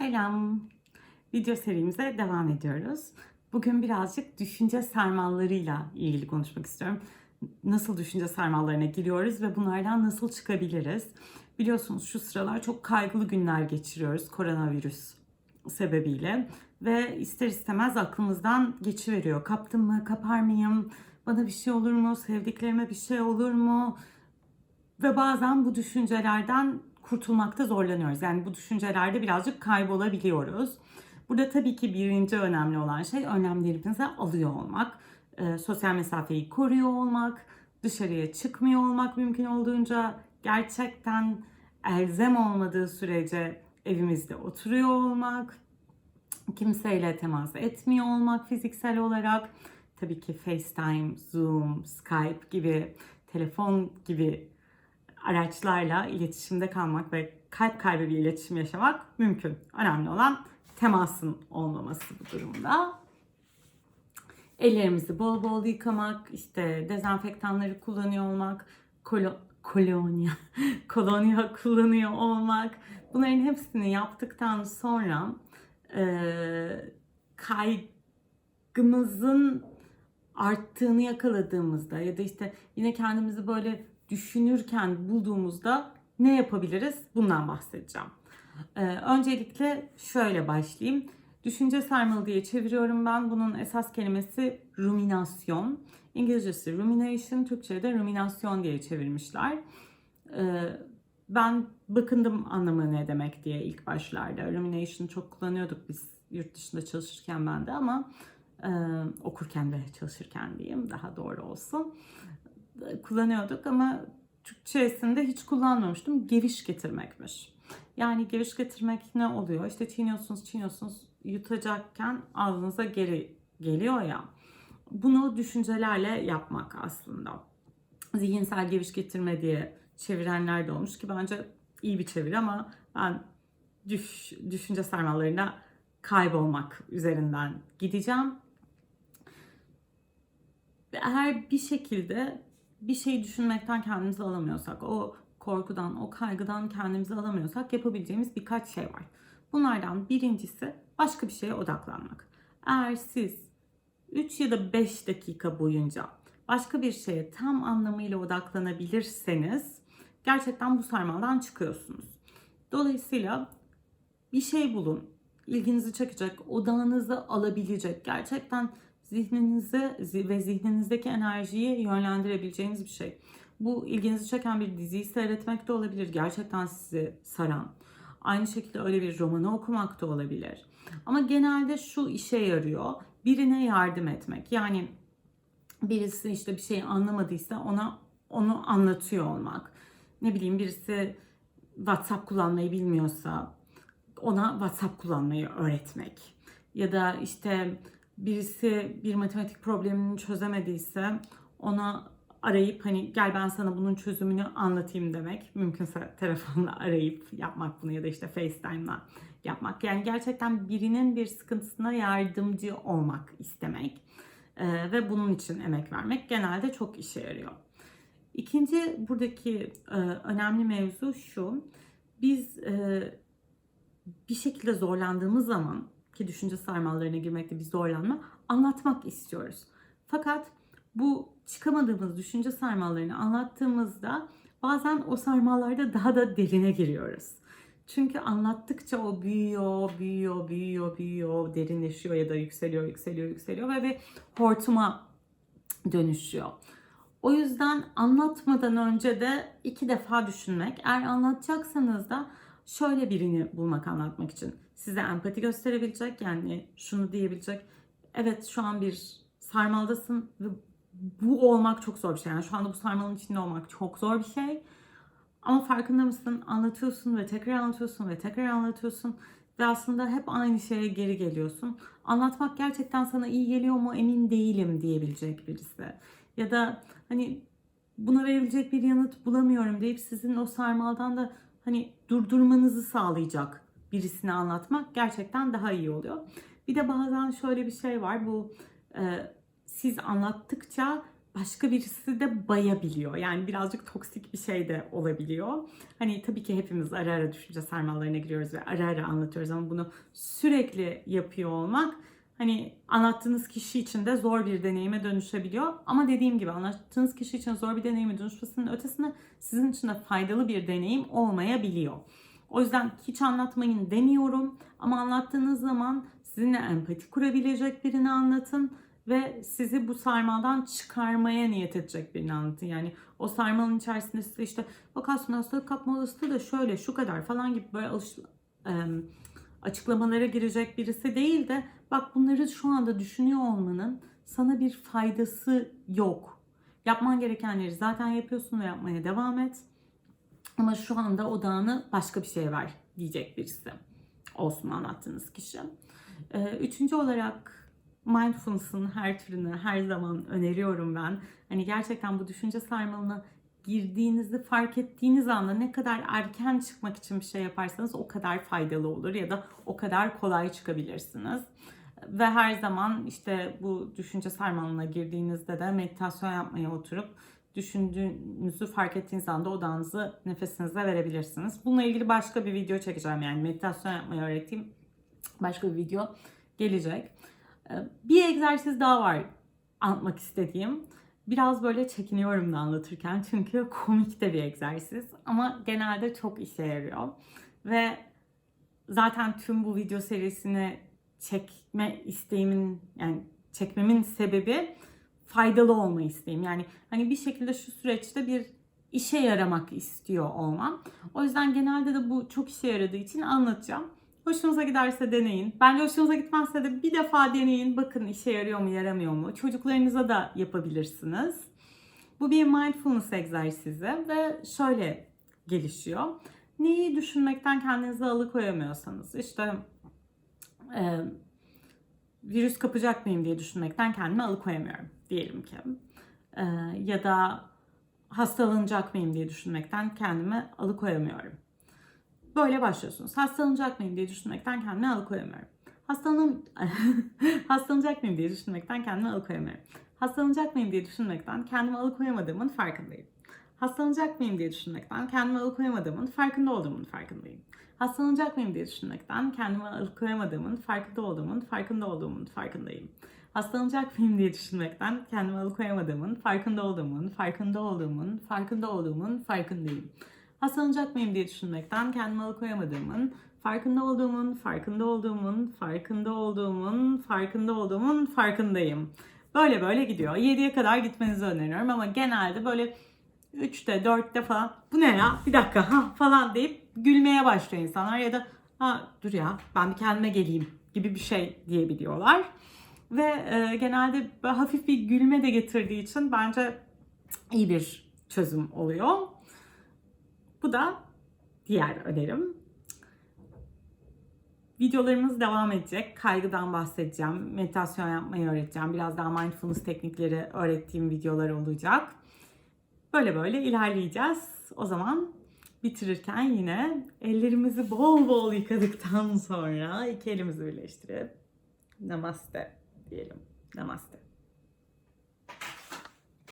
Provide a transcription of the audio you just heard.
Selam. Video serimize devam ediyoruz. Bugün birazcık düşünce sarmallarıyla ilgili konuşmak istiyorum. Nasıl düşünce sarmallarına giriyoruz ve bunlardan nasıl çıkabiliriz? Biliyorsunuz şu sıralar çok kaygılı günler geçiriyoruz koronavirüs sebebiyle ve ister istemez aklımızdan geçiveriyor. Kaptım mı, kapar mıyım? Bana bir şey olur mu? Sevdiklerime bir şey olur mu? Ve bazen bu düşüncelerden kurtulmakta zorlanıyoruz. Yani bu düşüncelerde birazcık kaybolabiliyoruz. Burada tabii ki birinci önemli olan şey önlemlerimizi alıyor olmak. Ee, sosyal mesafeyi koruyor olmak, dışarıya çıkmıyor olmak mümkün olduğunca gerçekten elzem olmadığı sürece evimizde oturuyor olmak, kimseyle temas etmiyor olmak fiziksel olarak. Tabii ki FaceTime, Zoom, Skype gibi, telefon gibi araçlarla iletişimde kalmak ve kalp kalbe bir iletişim yaşamak mümkün. Önemli olan temasın olmaması bu durumda. Ellerimizi bol bol yıkamak, işte dezenfektanları kullanıyor olmak, kolo, kolonya, kolonya kullanıyor olmak. Bunların hepsini yaptıktan sonra e, kaygımızın arttığını yakaladığımızda ya da işte yine kendimizi böyle düşünürken bulduğumuzda ne yapabiliriz? Bundan bahsedeceğim. Ee, öncelikle şöyle başlayayım. Düşünce sarmalı diye çeviriyorum ben. Bunun esas kelimesi ruminasyon. İngilizcesi rumination, Türkçe'de de ruminasyon diye çevirmişler. Ee, ben bakındım anlamı ne demek diye ilk başlarda. Rumination çok kullanıyorduk biz yurt dışında çalışırken ben de ama e, okurken de çalışırken diyeyim daha doğru olsun kullanıyorduk ama Türkçesinde hiç kullanmamıştım. Geviş getirmekmiş. Yani geviş getirmek ne oluyor? İşte çiğniyorsunuz, çiğniyorsunuz, yutacakken ağzınıza geri geliyor ya. Bunu düşüncelerle yapmak aslında. Zihinsel geviş getirme diye çevirenler de olmuş ki bence iyi bir çeviri ama ben düş, düşünce sarmalarına kaybolmak üzerinden gideceğim. Eğer bir şekilde bir şey düşünmekten kendimizi alamıyorsak, o korkudan, o kaygıdan kendimizi alamıyorsak yapabileceğimiz birkaç şey var. Bunlardan birincisi başka bir şeye odaklanmak. Eğer siz 3 ya da 5 dakika boyunca başka bir şeye tam anlamıyla odaklanabilirseniz gerçekten bu sarmaldan çıkıyorsunuz. Dolayısıyla bir şey bulun, ilginizi çekecek, odağınızı alabilecek, gerçekten zihninize ve zihninizdeki enerjiyi yönlendirebileceğiniz bir şey. Bu ilginizi çeken bir diziyi seyretmek de olabilir. Gerçekten sizi saran. Aynı şekilde öyle bir romanı okumak da olabilir. Ama genelde şu işe yarıyor. Birine yardım etmek. Yani birisi işte bir şey anlamadıysa ona onu anlatıyor olmak. Ne bileyim birisi WhatsApp kullanmayı bilmiyorsa ona WhatsApp kullanmayı öğretmek. Ya da işte birisi bir matematik problemini çözemediyse ona arayıp hani gel ben sana bunun çözümünü anlatayım demek. Mümkünse telefonla arayıp yapmak bunu ya da işte FaceTime'la yapmak. Yani gerçekten birinin bir sıkıntısına yardımcı olmak istemek ee, ve bunun için emek vermek genelde çok işe yarıyor. İkinci buradaki e, önemli mevzu şu. Biz e, bir şekilde zorlandığımız zaman ki düşünce sarmallarına girmekte bir zorlanma anlatmak istiyoruz. Fakat bu çıkamadığımız düşünce sarmallarını anlattığımızda bazen o sarmallarda daha da derine giriyoruz. Çünkü anlattıkça o büyüyor, büyüyor, büyüyor, büyüyor, derinleşiyor ya da yükseliyor, yükseliyor, yükseliyor ve bir hortuma dönüşüyor. O yüzden anlatmadan önce de iki defa düşünmek. Eğer anlatacaksanız da şöyle birini bulmak anlatmak için size empati gösterebilecek yani şunu diyebilecek. Evet şu an bir sarmaldasın ve bu olmak çok zor bir şey. Yani şu anda bu sarmalın içinde olmak çok zor bir şey. Ama farkında mısın? Anlatıyorsun ve tekrar anlatıyorsun ve tekrar anlatıyorsun. Ve aslında hep aynı şeye geri geliyorsun. Anlatmak gerçekten sana iyi geliyor mu emin değilim diyebilecek birisi. Ya da hani buna verebilecek bir yanıt bulamıyorum deyip sizin o sarmaldan da hani durdurmanızı sağlayacak birisine anlatmak gerçekten daha iyi oluyor. Bir de bazen şöyle bir şey var bu e, siz anlattıkça başka birisi de bayabiliyor. Yani birazcık toksik bir şey de olabiliyor. Hani tabii ki hepimiz ara ara düşünce sarmallarına giriyoruz ve ara ara anlatıyoruz ama bunu sürekli yapıyor olmak hani anlattığınız kişi için de zor bir deneyime dönüşebiliyor. Ama dediğim gibi anlattığınız kişi için zor bir deneyime dönüşmesinin ötesinde sizin için de faydalı bir deneyim olmayabiliyor. O yüzden hiç anlatmayın demiyorum ama anlattığınız zaman sizinle empati kurabilecek birini anlatın ve sizi bu sarmaldan çıkarmaya niyet edecek birini anlatın. Yani o sarmalın içerisinde size işte bak aslında hastalık kapma olasılığı da şöyle şu kadar falan gibi böyle alış, em, açıklamalara girecek birisi değil de bak bunları şu anda düşünüyor olmanın sana bir faydası yok. Yapman gerekenleri zaten yapıyorsun ve yapmaya devam et. Ama şu anda odağını başka bir şeye ver diyecek birisi olsun anlattığınız kişi. Ee, Üçüncü olarak mindfulness'ın her türünü her zaman öneriyorum ben. Hani gerçekten bu düşünce sarmalına girdiğinizi fark ettiğiniz anda ne kadar erken çıkmak için bir şey yaparsanız o kadar faydalı olur ya da o kadar kolay çıkabilirsiniz. Ve her zaman işte bu düşünce sarmalına girdiğinizde de meditasyon yapmaya oturup düşündüğünüzü fark ettiğiniz anda odağınızı nefesinize verebilirsiniz. Bununla ilgili başka bir video çekeceğim yani meditasyon yapmayı öğrettiğim başka bir video gelecek. Ee, Bir egzersiz daha var anlatmak istediğim. Biraz böyle çekiniyorum da anlatırken çünkü komik de bir egzersiz ama genelde çok işe yarıyor. Ve zaten tüm bu video serisini çekme isteğimin yani çekmemin sebebi faydalı olma isteğim. Yani hani bir şekilde şu süreçte bir işe yaramak istiyor olmam. O yüzden genelde de bu çok işe yaradığı için anlatacağım. Hoşunuza giderse deneyin. Bence hoşunuza gitmezse de bir defa deneyin. Bakın işe yarıyor mu yaramıyor mu? Çocuklarınıza da yapabilirsiniz. Bu bir mindfulness egzersizi ve şöyle gelişiyor. Neyi düşünmekten kendinizi alıkoyamıyorsanız işte e, virüs kapacak mıyım diye düşünmekten kendimi alıkoyamıyorum diyelim ki. E, ya da hastalanacak mıyım diye düşünmekten kendimi alıkoyamıyorum. Böyle başlıyorsunuz. Hastalanacak mıyım diye düşünmekten kendimi alıkoyamıyorum. Hastalan hastalanacak mıyım diye düşünmekten kendimi alıkoyamıyorum. Hastalanacak mıyım diye düşünmekten kendimi alıkoyamadığımın farkındayım. Hastalanacak mıyım diye düşünmekten kendimi alıkoyamadığımın farkında olduğumun farkındayım. Hastalanacak mıyım diye düşünmekten kendimi alıkoyamadığımın farkında olduğumun farkında olduğumun farkındayım. Hastalanacak mıyım diye düşünmekten kendimi alıkoyamadığımın farkında olduğumun farkında olduğumun farkında olduğumun farkındayım. Hastalanacak mıyım diye düşünmekten kendimi alıkoyamadığımın farkında olduğumun farkında olduğumun farkında olduğumun farkında olduğumun farkındayım. Böyle böyle gidiyor. 7'ye kadar gitmenizi öneriyorum ama genelde böyle 3'te 4'te falan bu ne ya bir dakika ha falan deyip gülmeye başlıyor insanlar ya da ha dur ya ben bir kendime geleyim gibi bir şey diyebiliyorlar. Ve e, genelde hafif bir gülme de getirdiği için bence iyi bir çözüm oluyor. Bu da diğer önerim. Videolarımız devam edecek. Kaygıdan bahsedeceğim. Meditasyon yapmayı öğreteceğim. Biraz daha mindfulness teknikleri öğrettiğim videolar olacak. Böyle böyle ilerleyeceğiz. O zaman bitirirken yine ellerimizi bol bol yıkadıktan sonra iki elimizi birleştirip namaste diyelim. Namaste.